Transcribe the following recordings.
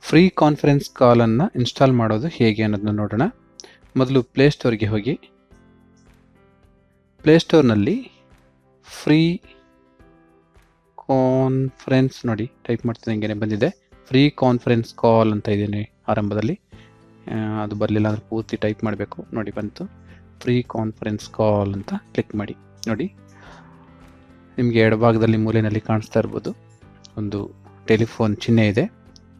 Free conference ಕಾಲನ್ನು install ಮಾಡೋದು ಹೇಗೆ ಅನ್ನೋದನ್ನ ನೋಡೋಣ. ಮೊದಲು ಪ್ಲೇಸ್ಟೋರ್ಗೆ ಹೋಗಿ. ಪ್ಲೇಸ್ಟೋರ್ನಲ್ಲಿ ಫ್ರೀ ಕಾನ್ಫರೆನ್ಸ್ ನೋಡಿ ಟೈಪ್ ಮಾಡ್ತಿದ್ದೆ ಹಿಂಗೇನೆ ಬಂದಿದೆ. ಫ್ರೀ ಕಾನ್ಫರೆನ್ಸ್ ಕಾಲ್ ಅಂತ ಇದ್ದೀನಿ ಆರಂಭದಲ್ಲಿ. ಅದು ಬರಲಿಲ್ಲ ಅಂದರೆ ಪೂರ್ತಿ ಟೈಪ್ ಮಾಡಬೇಕು. ನೋಡಿ ಬಂತು. ಫ್ರೀ ಕಾನ್ಫರೆನ್ಸ್ ಕಾಲ್ ಅಂತ ಕ್ಲಿಕ್ ಮಾಡಿ. ನೋಡಿ. ನಿಮಗೆ ಎಡಭಾಗದಲ್ಲಿ ಮೂಲೆಯಲ್ಲಿ ಕಾಣಿಸ್ತಾ ಇರ್ಬೋದು. ಒಂದು ಟೆಲಿಫೋನ್ ಚಿಹ್ನೆ ಇದೆ.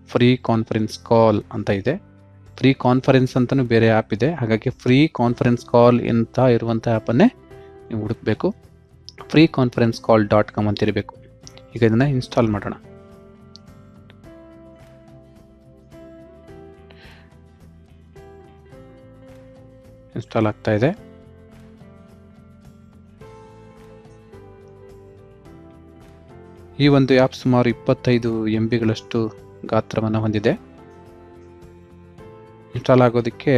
ಫ್ರೀ ಕಾನ್ಫರೆನ್ಸ್ ಕಾಲ್ ಅಂತ ಇದೆ. ಫ್ರೀ ಕಾನ್ಫರೆನ್ಸ್ ಅಂತಲೂ ಬೇರೆ ಆ್ಯಪ್ ಇದೆ. ಹಾಗಾಗಿ ಫ್ರೀ ಕಾನ್ಫರೆನ್ಸ್ ಕಾಲ್ ಅಂತ ಇರುವಂಥ ಆ್ಯಪನ್ನೇ ನೀವು ಹುಡುಕಬೇಕು. Free conference call dot com ಅಂತ ಇರಬೇಕು. ಈಗ ಇದನ್ನು ಇನ್ಸ್ಟಾಲ್ ಮಾಡೋಣ. ಇನ್ಸ್ಟಾಲ್ ಆಗ್ತಾ ಇದೆ. ಈ ಒಂದು ಆ್ಯಪ್ ಸುಮಾರು ಇಪ್ಪತ್ತೈದು ಎಂ ಬಿಗಳಷ್ಟು ಗಾತ್ರವನ್ನು ಹೊಂದಿದೆ. ಇನ್ಸ್ಟಾಲ್ ಆಗೋದಕ್ಕೆ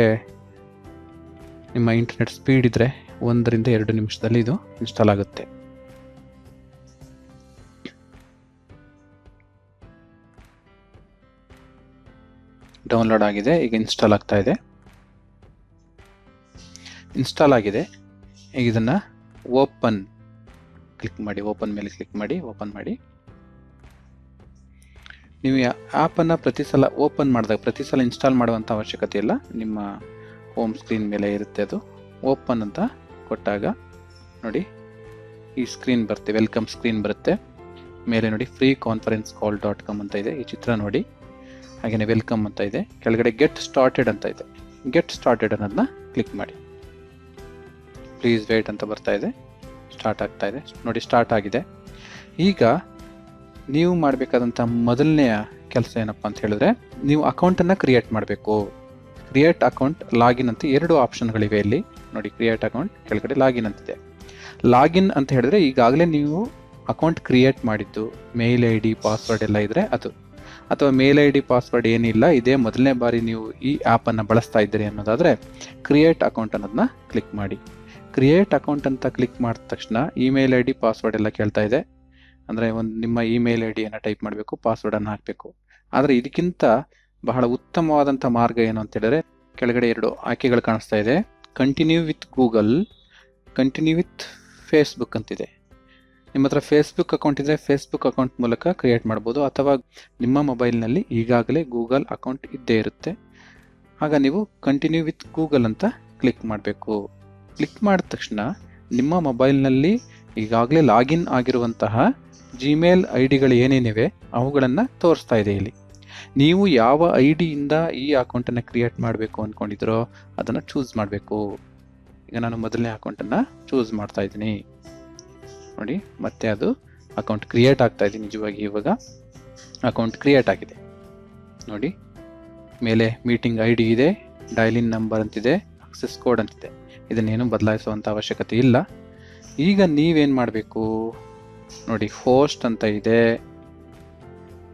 ನಿಮ್ಮ ಇಂಟರ್ನೆಟ್ ಸ್ಪೀಡ್ ಇದ್ದರೆ ಒಂದರಿಂದ ಎರಡು ನಿಮಿಷದಲ್ಲಿ ಇದು ಇನ್ಸ್ಟಾಲ್ ಆಗುತ್ತೆ. ಡೌನ್ಲೋಡ್ ಆಗಿದೆ, ಈಗ ಇನ್ಸ್ಟಾಲ್ ಆಗ್ತಾ ಇದೆ. ಇನ್ಸ್ಟಾಲ್ ಆಗಿದೆ, ಈಗ ಇದನ್ನು ಓಪನ್ ಕ್ಲಿಕ್ ಮಾಡಿ ಓಪನ್ ಮೇಲೆ ಕ್ಲಿಕ್ ಮಾಡಿ ಓಪನ್ ಮಾಡಿ. ನೀವು ಆ್ಯಪನ್ನು ಪ್ರತಿ ಸಲ ಓಪನ್ ಮಾಡಿದಾಗ, ಪ್ರತಿ ಸಲ ಇನ್ಸ್ಟಾಲ್ ಮಾಡುವಂಥ ಅವಶ್ಯಕತೆ ಇಲ್ಲ. ನಿಮ್ಮ ಹೋಮ್ ಸ್ಕ್ರೀನ್ ಮೇಲೆ ಇರುತ್ತೆ ಅದು. ಓಪನ್ ಅಂತ ಕೊಟ್ಟಾಗ ನೋಡಿ, ಈ ಸ್ಕ್ರೀನ್ ಬರುತ್ತೆ ವೆಲ್ಕಮ್ ಸ್ಕ್ರೀನ್ ಬರುತ್ತೆ. ಮೇಲೆ ನೋಡಿ free conference call dot com ಅಂತ ಇದೆ. ಈ ಚಿತ್ರ ನೋಡಿ. ಹಾಗೆಯೇ ವೆಲ್ಕಮ್ ಅಂತ ಇದೆ. ಕೆಳಗಡೆ ಗೆಟ್ ಸ್ಟಾರ್ಟೆಡ್ ಅಂತ ಇದೆ. ಗೆಟ್ ಸ್ಟಾರ್ಟೆಡ್ ಅನ್ನೋದನ್ನ ಕ್ಲಿಕ್ ಮಾಡಿ. ಪ್ಲೀಸ್ ವೇಟ್ ಅಂತ ಬರ್ತಾ ಇದೆ. ಸ್ಟಾರ್ಟ್ ಆಗ್ತಾ ಇದೆ. ನೋಡಿ ಸ್ಟಾರ್ಟ್ ಆಗಿದೆ. ಈಗ ನೀವು ಮಾಡಬೇಕಾದಂಥ ಮೊದಲನೆಯ ಕೆಲಸ ಏನಪ್ಪ ಅಂತ ಹೇಳಿದ್ರೆ, ನೀವು ಅಕೌಂಟನ್ನು ಕ್ರಿಯೇಟ್ ಮಾಡಬೇಕು. ಕ್ರಿಯೇಟ್ ಅಕೌಂಟ್ ಲಾಗಿನ್ ಅಂತ ಎರಡು ಆಪ್ಷನ್ಗಳಿವೆ ಇಲ್ಲಿ. ನೋಡಿ ಕ್ರಿಯೇಟ್ ಅಕೌಂಟ್ ಕೆಳಗಡೆ ಲಾಗಿನ್ ಅಂತಿದೆ ಲಾಗಿನ್ ಅಂತ ಹೇಳಿದ್ರೆ ಈಗಾಗಲೇ ನೀವು ಅಕೌಂಟ್ ಕ್ರಿಯೇಟ್ ಮಾಡಿದ್ದು. ಮೇಲ್ ಐ ಡಿ ಪಾಸ್ವರ್ಡ್ ಎಲ್ಲ ಇದ್ರೆ ಅದು. ಅಥವಾ ಮೇಲ್ ಐ ಡಿ ಪಾಸ್ವರ್ಡ್ ಏನಿಲ್ಲ ಇದೇ ಮೊದಲನೇ ಬಾರಿ ನೀವು ಈ ಆ್ಯಪನ್ನು ಬಳಸ್ತಾ ಇದ್ದೀರಿ ಅನ್ನೋದಾದರೆ ಕ್ರಿಯೇಟ್ ಅಕೌಂಟ್ ಅನ್ನೋದನ್ನ ಕ್ಲಿಕ್ ಮಾಡಿ. ಕ್ರಿಯೇಟ್ ಅಕೌಂಟ್ ಅಂತ ಕ್ಲಿಕ್ ಮಾಡಿದ ತಕ್ಷಣ ಇಮೇಲ್ ಐ ಡಿ ಪಾಸ್ವರ್ಡ್ ಎಲ್ಲ ಕೇಳ್ತಾ ಇದೆ. ಅಂದರೆ ಒಂದು ನಿಮ್ಮ ಇಮೇಲ್ ಐ ಡಿಯನ್ನು ಟೈಪ್ ಮಾಡಬೇಕು ಪಾಸ್ವರ್ಡನ್ನು ಹಾಕಬೇಕು. ಆದರೆ ಇದಕ್ಕಿಂತ ಬಹಳ ಉತ್ತಮವಾದಂಥ ಮಾರ್ಗ ಏನು ಅಂತ ಹೇಳಿದ್ರೆ, ಕೆಳಗಡೆ ಎರಡು ಆಯ್ಕೆಗಳು ಕಾಣಿಸ್ತಾ ಇದೆ. Continue with Google continue with Facebook ಅಂತಿದೆ. ನಿಮ್ಮ ಹತ್ರ ಫೇಸ್ಬುಕ್ ಅಕೌಂಟ್ ಇದ್ದರೆ ಫೇಸ್ಬುಕ್ ಅಕೌಂಟ್ ಮೂಲಕ ಕ್ರಿಯೇಟ್ ಮಾಡ್ಬೋದು, ಅಥವಾ ನಿಮ್ಮ ಮೊಬೈಲ್ನಲ್ಲಿ ಈಗಾಗಲೇ ಗೂಗಲ್ ಅಕೌಂಟ್ ಇದ್ದೇ ಇರುತ್ತೆ. ಆಗ ನೀವು ಕಂಟಿನ್ಯೂ ವಿತ್ ಗೂಗಲ್ ಅಂತ ಕ್ಲಿಕ್ ಮಾಡಬೇಕು. ಕ್ಲಿಕ್ ಮಾಡಿದ ತಕ್ಷಣ ನಿಮ್ಮ ಮೊಬೈಲ್ನಲ್ಲಿ ಈಗಾಗಲೇ ಲಾಗಿನ್ ಆಗಿರುವಂತಹ ಜಿಮೇಲ್ ಐ ಡಿಗಳು ಏನೇನಿವೆ ಅವುಗಳನ್ನು ತೋರಿಸ್ತಾ ಇದೆ ಇಲ್ಲಿ. ನೀವು ಯಾವ ಐ ಡಿಯಿಂದ ಈ ಅಕೌಂಟನ್ನು ಕ್ರಿಯೇಟ್ ಮಾಡಬೇಕು ಅಂದ್ಕೊಂಡಿದ್ರೋ ಅದನ್ನು ಚೂಸ್ ಮಾಡಬೇಕು. ಈಗ ನಾನು ಮೊದಲನೇ ಅಕೌಂಟನ್ನು ಚೂಸ್ ಮಾಡ್ತಾ ಇದ್ದೀನಿ. ನೋಡಿ, ಮತ್ತೆ ಅದು ಅಕೌಂಟ್ ಕ್ರಿಯೇಟ್ ಆಗ್ತಾ ಇದೆ ನಿಜವಾಗಿ ಇವಾಗ. ಅಕೌಂಟ್ ಕ್ರಿಯೇಟ್ ಆಗಿದೆ. ನೋಡಿ, ಮೇಲೆ ಮೀಟಿಂಗ್ ಐ ಡಿ ಇದೆ ಡೈಲಿನ್ ನಂಬರ್ ಅಂತಿದೆ ಅಕ್ಸೆಸ್ ಕೋಡ್ ಅಂತಿದೆ. ಇದನ್ನೇನು ಬದಲಾಯಿಸುವಂಥ ಅವಶ್ಯಕತೆ ಇಲ್ಲ. ಈಗ ನೀವೇನು ಮಾಡಬೇಕು? ನೋಡಿ ಹೋಸ್ಟ್ ಅಂತ ಇದೆ.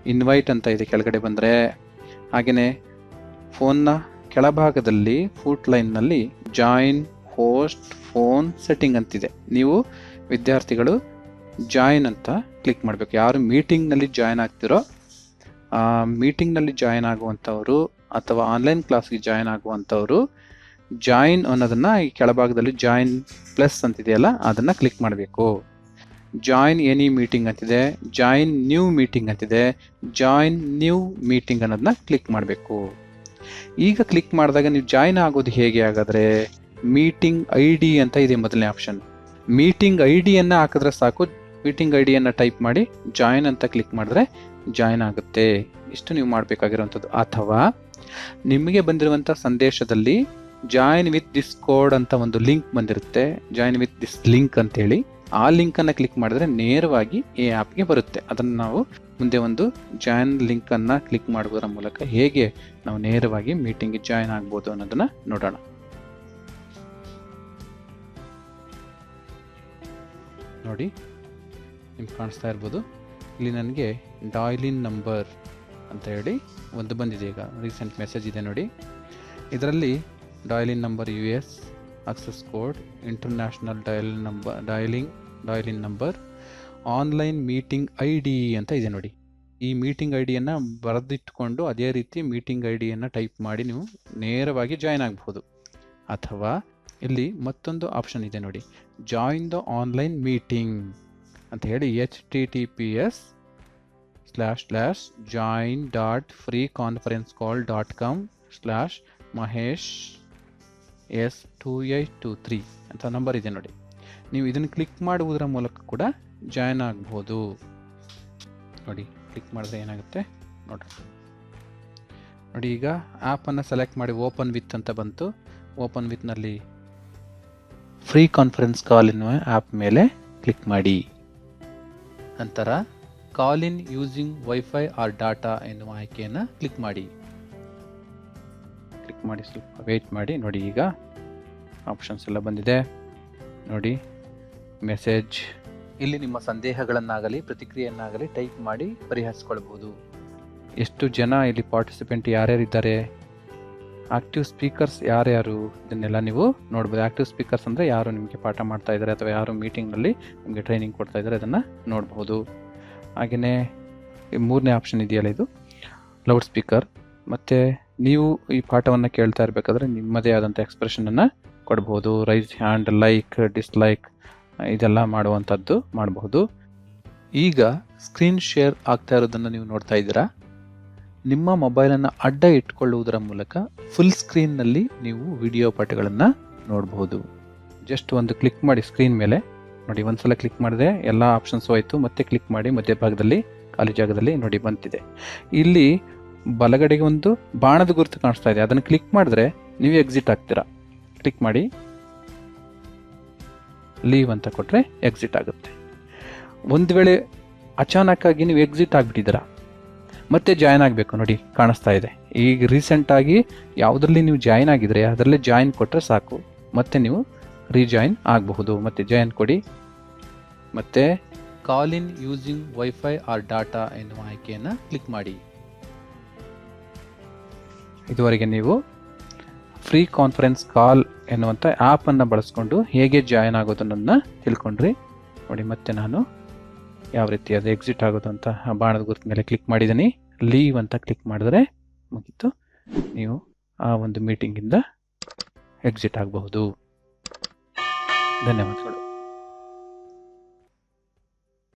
ಇನ್ವೈಟ್ ಅಂತ ಇದೆ ಕೆಳಗಡೆ ಬಂದರೆ. ಹಾಗೆಯೇ ಫೋನ್ನ ಕೆಳಭಾಗದಲ್ಲಿ ಫೂಟ್ ಲೈನ್ನಲ್ಲಿ ಜಾಯಿನ್ ಹೋಸ್ಟ್ ಫೋನ್ ಸೆಟ್ಟಿಂಗ್ ಅಂತಿದೆ. ನೀವು ವಿದ್ಯಾರ್ಥಿಗಳು ಜಾಯಿನ್ ಅಂತ ಕ್ಲಿಕ್ ಮಾಡಬೇಕು. ಯಾರು ಮೀಟಿಂಗ್ನಲ್ಲಿ ಜಾಯಿನ್ ಆಗ್ತಿರೋ ಮೀಟಿಂಗ್ನಲ್ಲಿ ಜಾಯಿನ್ ಆಗುವಂಥವರು ಅಥವಾ ಆನ್ಲೈನ್ ಕ್ಲಾಸ್ಗೆ ಜಾಯಿನ್ ಆಗುವಂಥವರು ಜಾಯಿನ್ ಅನ್ನೋದನ್ನು ಈ ಕೆಳಭಾಗದಲ್ಲಿ ಜಾಯಿನ್ ಪ್ಲಸ್ ಅಂತಿದೆಯಲ್ಲ, ಅದನ್ನು ಕ್ಲಿಕ್ ಮಾಡಬೇಕು. ಜಾಯಿನ್ ಎನಿ ಮೀಟಿಂಗ್ ಅಂತಿದೆ ಜಾಯಿನ್ ನ್ಯೂ ಮೀಟಿಂಗ್ ಅಂತಿದೆ ಜಾಯಿನ್ ನ್ಯೂ ಮೀಟಿಂಗ್ ಅನ್ನೋದನ್ನ ಕ್ಲಿಕ್ ಮಾಡಬೇಕು. ಈಗ ಕ್ಲಿಕ್ ಮಾಡಿದಾಗ ನೀವು ಜಾಯಿನ್ ಆಗೋದು ಹೇಗೆ ಹಾಗಾದರೆ ಮೀಟಿಂಗ್ ಐ ಡಿ ಅಂತ ಇದೆ ಮೊದಲನೇ ಆಪ್ಷನ್ ಮೀಟಿಂಗ್ ಐ ಡಿಯನ್ನು ಹಾಕಿದ್ರೆ ಸಾಕು ಮೀಟಿಂಗ್ ಐ ಡಿಯನ್ನು ಟೈಪ್ ಮಾಡಿ ಜಾಯಿನ್ ಅಂತ ಕ್ಲಿಕ್ ಮಾಡಿದ್ರೆ ಜಾಯಿನ್ ಆಗುತ್ತೆ. ಇಷ್ಟು ನೀವು ಮಾಡಬೇಕಾಗಿರುವಂಥದ್ದು. ಅಥವಾ ನಿಮಗೆ ಬಂದಿರುವಂಥ ಸಂದೇಶದಲ್ಲಿ ಜಾಯಿನ್ ವಿತ್ ದಿಸ್ ಕೋಡ್ ಅಂತ ಒಂದು ಲಿಂಕ್ ಬಂದಿರುತ್ತೆ. ಜಾಯಿನ್ ವಿತ್ ದಿಸ್ ಲಿಂಕ್ ಅಂತೇಳಿ. ಆ ಲಿಂಕ್ ಅನ್ನ ಕ್ಲಿಕ್ ಮಾಡಿದ್ರೆ ನೇರವಾಗಿ ಈ ಆ್ಯಪ್ಗೆ ಬರುತ್ತೆ. ಅದನ್ನು ನಾವು ಮುಂದೆ ಒಂದು ಜಾಯಿನ್ ಲಿಂಕನ್ನು ಕ್ಲಿಕ್ ಮಾಡುವುದರ ಮೂಲಕ ಹೇಗೆ ನಾವು ನೇರವಾಗಿ ಮೀಟಿಂಗ್ ಜಾಯಿನ್ ಆಗ್ಬೋದು ಅನ್ನೋದನ್ನ ನೋಡೋಣ. ನೋಡಿ, ನಿಮ್ಗೆ ಕಾಣಿಸ್ತಾ ಇರ್ಬೋದು. ಇಲ್ಲಿ ನನಗೆ ಡಾಯ್ಲಿನ್ ನಂಬರ್ ಅಂತ ಹೇಳಿ ಒಂದು ಬಂದಿದೆ ಈಗ. ರೀಸೆಂಟ್ ಮೆಸೇಜ್ ಇದೆ ನೋಡಿ. ಇದರಲ್ಲಿ dial in number U S access code international dial number dialing dial in number online meeting I D ಅಂತ ಇದೆ ನೋಡಿ. ಈ ಮೀಟಿಂಗ್ ಐ ಡಿಯನ್ನು ಬರೆದಿಟ್ಕೊಂಡು ಅದೇ ರೀತಿ ಮೀಟಿಂಗ್ ಐ ಡಿಯನ್ನು ಟೈಪ್ ಮಾಡಿ ನೀವು ನೇರವಾಗಿ ಜಾಯ್ನ್ ಆಗ್ಬೋದು. ಅಥವಾ ಇಲ್ಲಿ ಮತ್ತೊಂದು ಆಪ್ಷನ್ ಇದೆ ನೋಡಿ. ಜಾಯಿನ್ ದ ಆನ್ಲೈನ್ ಮೀಟಿಂಗ್ ಅಂತ ಹೇಳಿ H T T P S slash slash join dot free conference call dot com slash Mahesh S two eight two three ಅಂತ ನಂಬರ್ ಇದೆ ನೋಡಿ. ನೀವು ಇದನ್ನು ಕ್ಲಿಕ್ ಮಾಡುವುದರ ಮೂಲಕ ಕೂಡ ಜಾಯ್ನ್ ಆಗ್ಬೋದು. ನೋಡಿ ಕ್ಲಿಕ್ ಮಾಡಿದ್ರೆ ಏನಾಗುತ್ತೆ? ನೋಡಿ ನೋಡಿ, ಈಗ ಆ್ಯಪನ್ನು ಸೆಲೆಕ್ಟ್ ಮಾಡಿ ಓಪನ್ ವಿತ್ ಅಂತ ಬಂತು. ಓಪನ್ ವಿತ್ನಲ್ಲಿ ಫ್ರೀ ಕಾನ್ಫರೆನ್ಸ್ ಕಾಲ್ ಎನ್ನುವ ಆ್ಯಪ್ ಮೇಲೆ ಕ್ಲಿಕ್ ಮಾಡಿ. ನಂತರ call in using wifi or data ಎನ್ನುವ ಆಯ್ಕೆಯನ್ನು ಕ್ಲಿಕ್ ಮಾಡಿ. ಕ್ಲಿಕ್ ಮಾಡಿ ಸ್ವಲ್ಪ ವೆಯ್ಟ್ ಮಾಡಿ ನೋಡಿ ಈಗ ಆಪ್ಷನ್ಸ್ ಎಲ್ಲ ಬಂದಿದೆ. ನೋಡಿ ಮೆಸೇಜ್ ಇಲ್ಲಿ ನಿಮ್ಮ ಸಂದೇಹಗಳನ್ನಾಗಲಿ ಪ್ರತಿಕ್ರಿಯೆಯನ್ನಾಗಲಿ ಟೈಪ್ ಮಾಡಿ ಪರಿಹರಿಸ್ಕೊಳ್ಬೋದು ಎಷ್ಟು ಜನ ಇಲ್ಲಿ ಪಾರ್ಟಿಸಿಪೆಂಟ್ ಯಾರ್ಯಾರಿದ್ದಾರೆ? ಆಕ್ಟಿವ್ ಸ್ಪೀಕರ್ಸ್ ಯಾರ್ಯಾರು? ಇದನ್ನೆಲ್ಲ ನೀವು ನೋಡ್ಬೋದು. ಆಕ್ಟಿವ್ ಸ್ಪೀಕರ್ಸ್ ಅಂದರೆ ಯಾರು ನಿಮಗೆ ಪಾಠ ಮಾಡ್ತಾ ಇದ್ದಾರೆ ಅಥವಾ ಯಾರು ಮೀಟಿಂಗ್ನಲ್ಲಿ ನಿಮಗೆ ಟ್ರೈನಿಂಗ್ ಕೊಡ್ತಾ ಇದ್ದಾರೆ ಅದನ್ನು ನೋಡ್ಬೋದು. ಹಾಗೆಯೇ ಮೂರನೇ ಆಪ್ಷನ್ ಇದೆಯಲ್ಲ ಇದು? ಲೌಡ್ ಸ್ಪೀಕರ್ ಮತ್ತು ನೀವು ಈ ಪಾಠವನ್ನು ಕೇಳ್ತಾ ಇರಬೇಕಾದ್ರೆ ನಿಮ್ಮದೇ ಆದಂಥ ಎಕ್ಸ್ಪ್ರೆಷನನ್ನು ಕೊಡ್ಬೋದು. ರೈಸ್ ಹ್ಯಾಂಡ್ ಲೈಕ್ ಡಿಸ್ಲೈಕ್ ಇದೆಲ್ಲ ಮಾಡುವಂಥದ್ದು ಮಾಡಬಹುದು ಈಗ ಸ್ಕ್ರೀನ್ ಶೇರ್ ಆಗ್ತಾ ಇರೋದನ್ನು ನೀವು ನೋಡ್ತಾ ಇದ್ದೀರಾ? ನಿಮ್ಮ ಮೊಬೈಲನ್ನು ಅಡ್ಡ ಇಟ್ಕೊಳ್ಳುವುದರ ಮೂಲಕ ಫುಲ್ ಸ್ಕ್ರೀನ್ನಲ್ಲಿ ನೀವು ವಿಡಿಯೋ ಪಾಠಗಳನ್ನು ನೋಡಬಹುದು ಜಸ್ಟ್ ಒಂದು ಕ್ಲಿಕ್ ಮಾಡಿ ಸ್ಕ್ರೀನ್ ಮೇಲೆ. ನೋಡಿ, ಒಂದ್ಸಲ ಕ್ಲಿಕ್ ಮಾಡಿದೆ ಎಲ್ಲ ಆಪ್ಷನ್ಸು ಆಯಿತು ಮತ್ತೆ ಕ್ಲಿಕ್ ಮಾಡಿ ಮಧ್ಯಭಾಗದಲ್ಲಿ, ಖಾಲಿ ಜಾಗದಲ್ಲಿ ನೋಡಿ ಬಂತಿದೆ. ಇಲ್ಲಿ ಬಲಗಡೆಗೆ ಒಂದು ಬಾಣದ ಗುರುತು ಕಾಣಿಸ್ತಾ ಇದೆ. ಅದನ್ನು ಕ್ಲಿಕ್ ಮಾಡಿದ್ರೆ ನೀವು ಎಕ್ಸಿಟ್ ಆಗ್ತೀರಾ. ಕ್ಲಿಕ್ ಮಾಡಿ. ಲೀವ್ ಅಂತ ಕೊಟ್ಟರೆ ಎಕ್ಸಿಟ್ ಆಗುತ್ತೆ. ಒಂದು ವೇಳೆ ಅಚಾನಕ್ಕಾಗಿ ನೀವು ಎಕ್ಸಿಟ್ ಆಗಿಬಿಟ್ಟಿದ್ದೀರಾ. ಮತ್ತೆ ಜಾಯ್ನ್ ಆಗಬೇಕು ನೋಡಿ, ಕಾಣಿಸ್ತಾ ಇದೆ. ಈಗ ರೀಸೆಂಟಾಗಿ ಯಾವುದರಲ್ಲಿ ನೀವು ಜಾಯ್ನ್ ಆಗಿದ್ರೆ ಅದರಲ್ಲೇ ಜಾಯಿನ್ ಕೊಟ್ಟರೆ ಸಾಕು. ಮತ್ತೆ ನೀವು ರೀಜಾಯಿನ್ ಆಗಬಹುದು. ಮತ್ತೆ ಜಾಯಿನ್ ಕೊಡಿ. ಮತ್ತೆ call in using wifi or data ಎನ್ನುವ ಆಯ್ಕೆಯನ್ನು ಕ್ಲಿಕ್ ಮಾಡಿ. ಇದುವರೆಗೆ ನೀವು ಫ್ರೀ ಕಾನ್ಫರೆನ್ಸ್ ಕಾಲ್ ಎನ್ನುವಂಥ ಆ್ಯಪನ್ನು ಬಳಸ್ಕೊಂಡು ಹೇಗೆ ಜಾಯ್ನ್ ಆಗೋದನ್ನು ತಿಳ್ಕೊಂಡ್ರಿ. ನೋಡಿ, ಮತ್ತೆ ನಾನು ಯಾವ ರೀತಿ ಅದು ಎಕ್ಸಿಟ್ ಆಗೋದು ಅಂತ ಬಾಣದ ಗುರುತು ಮೇಲೆ ಕ್ಲಿಕ್ ಮಾಡಿದ್ದೀನಿ. ಲೀವ್ ಅಂತ ಕ್ಲಿಕ್ ಮಾಡಿದ್ರೆ ಮುಗೀತು. ನೀವು ಆ ಒಂದು ಮೀಟಿಂಗಿಂದ ಎಕ್ಸಿಟ್ ಆಗಬಹುದು. ಧನ್ಯವಾದಗಳು.